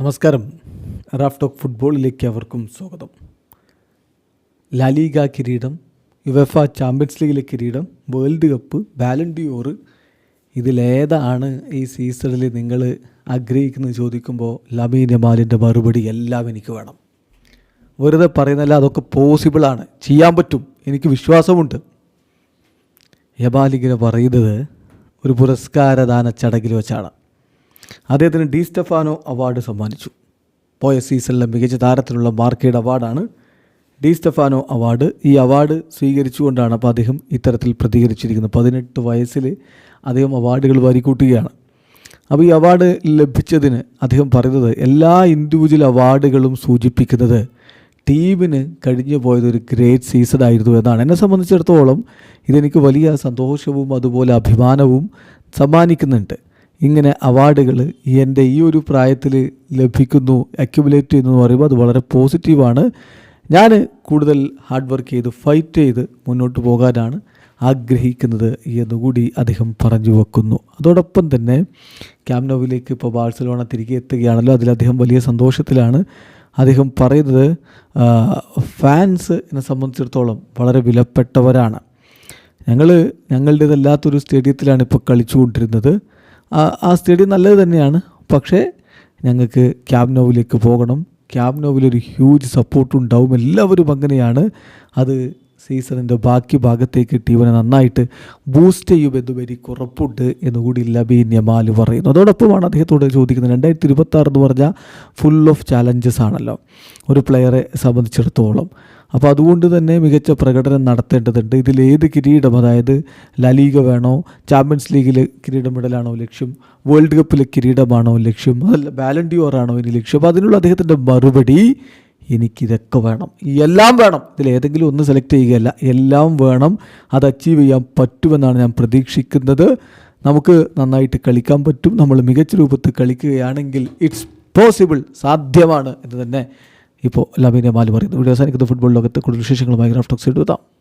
നമസ്കാരം. Raf talk ഫുട്ബോളിലേക്ക് അവർക്കും സ്വാഗതം. ലാലിഗ കിരീടം യുവഫ ചാമ്പ്യൻസ് ലീഗിലെ കിരീടം വേൾഡ് കപ്പ് ബാലൻഡിയോർ ഇതിലേതാണ് ഈ സീസണിൽ നിങ്ങൾ ആഗ്രഹിക്കുന്നത് ചോദിക്കുമ്പോൾ ലമീൻ ജമാലിന്റെ മറുപടി എല്ലാം എനിക്ക് വേണം. വെറുതെ പറയുന്നല്ല അതൊക്കെ പോസിബിളാണ് ചെയ്യാൻ പറ്റും. എനിക്ക് വിശ്വാസമുണ്ട്. യബാലിങ്ങനെ പറയുന്നത് ഒരു പുരസ്കാരദാന ചടങ്ങിൽ വെച്ചാണ്. അദ്ദേഹത്തിന് ഡി സ്റ്റെഫാനോ അവാർഡ് സമ്മാനിച്ചു. പോയ സീസണിലെ മികച്ച താരത്തിനുള്ള മാർക്കയുടെ അവാർഡാണ് ഡി സ്റ്റെഫാനോ അവാർഡ്. ഈ അവാർഡ് സ്വീകരിച്ചുകൊണ്ടാണ് അപ്പോൾ അദ്ദേഹം ഇത്തരത്തിൽ പ്രതികരിച്ചിരിക്കുന്നത്. പതിനെട്ട് വയസ്സിൽ അദ്ദേഹം അവാർഡുകൾ വരിക്കൂട്ടുകയാണ് അപ്പോൾ ഈ അവാർഡ് ലഭിച്ചതിന് അദ്ദേഹം പറയുന്നത് എല്ലാ ഇൻഡിവിജ്വൽ അവാർഡുകളും സൂചിപ്പിക്കുന്നത് ടീമിന് കഴിഞ്ഞു പോയത് ഒരു ഗ്രേറ്റ് സീസൺ ആയിരുന്നു എന്നാണ്. എന്നെ സംബന്ധിച്ചിടത്തോളം ഇതെനിക്ക് വലിയ സന്തോഷവും അതുപോലെ അഭിമാനവും സമ്മാനിക്കുന്നുണ്ട്. ഇങ്ങനെ അവാർഡുകൾ എന്റെ ഈ ഒരു പ്രായത്തിൽ ലഭിക്കുന്നു അക്യുമുലേറ്റ് ചെയ്യുന്നു എന്ന് പറയുമ്പോൾ അത് വളരെ പോസിറ്റീവാണ് ഞാൻ കൂടുതൽ ഹാർഡ് വർക്ക് ചെയ്ത് ഫൈറ്റ് ചെയ്ത് മുന്നോട്ട് പോകാനാണ് ആഗ്രഹിക്കുന്നത് എന്നുകൂടി അദ്ദേഹം പറഞ്ഞു വെക്കുന്നു. അതോടൊപ്പം തന്നെ ക്യാമ്നോവിലേക്ക് ഇപ്പോൾ ബാഴ്സലോണ തിരികെ എത്തുകയാണല്ലോ. അതിൽ അദ്ദേഹം വലിയ സന്തോഷത്തിലാണ്. അദ്ദേഹം പറയുന്നത് ഫാൻസ് എന്നെ സംബന്ധിച്ചിടത്തോളം വളരെ വിലപ്പെട്ടവരാണ്. ഞങ്ങൾ ഞങ്ങളുടേതല്ലാത്തൊരു സ്റ്റേഡിയത്തിലാണ് ഇപ്പോൾ കളിച്ചുകൊണ്ടിരുന്നത്. ആ- സ്റ്റേഡിയം നല്ലത് തന്നെയാണ്. പക്ഷേ ഞങ്ങൾക്ക് ക്യാബ് നോവിലേക്ക് പോകണം. ക്യാബ് ഹ്യൂജ് സപ്പോർട്ട് ഉണ്ടാവും. എല്ലാവരും അങ്ങനെയാണ്. അത് സീസണിന്റെ ബാക്കി ഭാഗത്തേക്ക് ടീമിനെ നന്നായിട്ട് ബൂസ്റ്റ് ചെയ്യുമെന്ന് വരി കുറപ്പുണ്ട് എന്നുകൂടി ലബീൻ യമാൽ പറയുന്നു. അതോടൊപ്പമാണ് അദ്ദേഹത്തോട് ചോദിക്കുന്നത്. രണ്ടായിരത്തി ഇരുപത്തി എന്ന് പറഞ്ഞാൽ ഫുൾ ഓഫ് ചാലഞ്ചസ് ആണല്ലോ. ഒരു പ്ലെയറെ സംബന്ധിച്ചിടത്തോളം. അപ്പോൾ അതുകൊണ്ട് തന്നെ മികച്ച പ്രകടനം നടത്തേണ്ടതുണ്ട്. ഇതിൽ ഏത് കിരീടം അതായത് ലലീഗ വേണോ ചാമ്പ്യൻസ് ലീഗിലെ കിരീടം ഇടലാണോ ലക്ഷ്യം വേൾഡ് കപ്പിലെ കിരീടമാണോ ലക്ഷ്യം അതല്ല ബാലൻഡിയോർ ആണോ ഇനി ലക്ഷ്യം അപ്പോൾ അതിനുള്ള അദ്ദേഹത്തിന്റെ മറുപടി എനിക്കിതൊക്കെ വേണം. എല്ലാം വേണം. ഇതിൽ ഏതെങ്കിലും ഒന്ന് സെലക്ട് ചെയ്യുകയല്ല എല്ലാം വേണം. അത് അച്ചീവ് ചെയ്യാൻ പറ്റുമെന്നാണ് ഞാൻ പ്രതീക്ഷിക്കുന്നത്. നമുക്ക് നന്നായിട്ട് കളിക്കാൻ പറ്റും. നമ്മൾ മികച്ച രൂപത്തിൽ കളിക്കുകയാണെങ്കിൽ ഇറ്റ്സ് പോസിബിൾ സാധ്യമാണ് എന്ന് തന്നെ ഇപ്പോൾ ലമീൻ മാലി പറയുന്നു. വീഡിയോ അവസാനിക്കുന്ന. ഫുട്ബോൾ ലോകത്ത് കൂടുതൽ വിശേഷങ്ങളുമായി ഗ്രാഫ്റ്റോക്സ് എഴുതാം